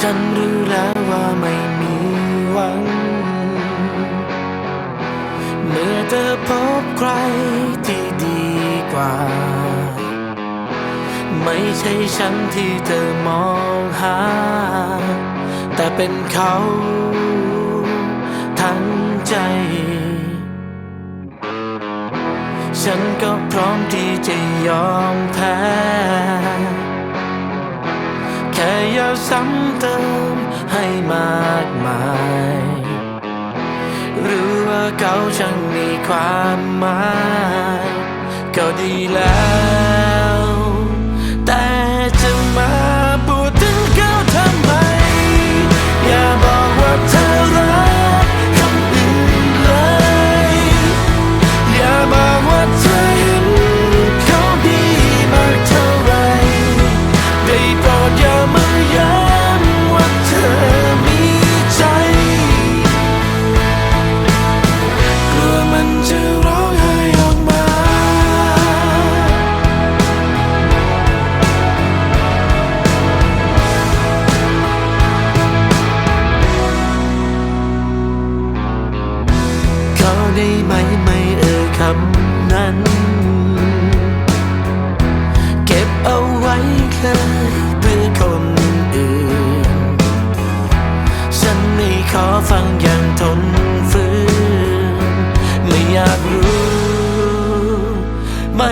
ฉันรู้แล้วว่าไม่มีหวัง เมื่อเธอพบใครที่ดีกว่า ไม่ใช่ฉันที่เธอมองหา แต่เป็นเขาทั้งใจ ฉันก็พร้อมที่จะยอมแพ้ แค่อย่าซ้ำ เขาช่างมีความหมายก็ดีแล้วำนั้น เก็บเอาไว้เคยเพื่อคนอื่น ฉันไม่ขอฟังอย่างทนฟืนไม่อยากรู้ ไม่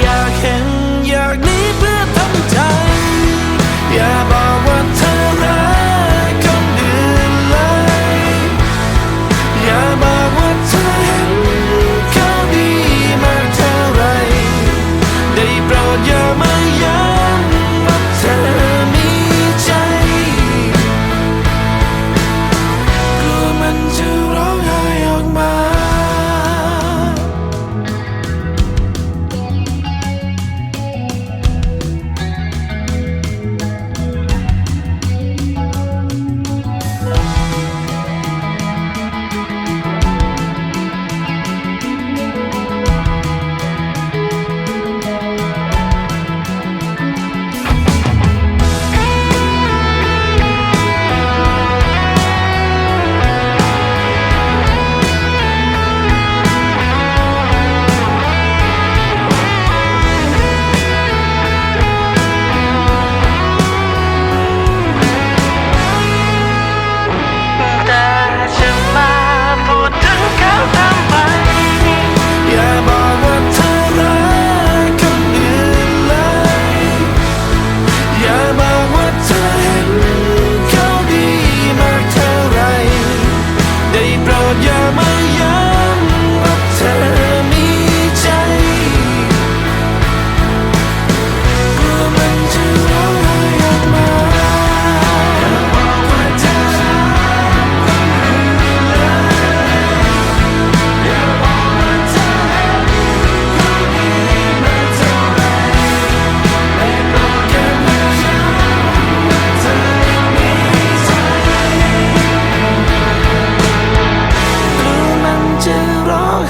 อยากเห็นอยาก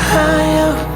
higher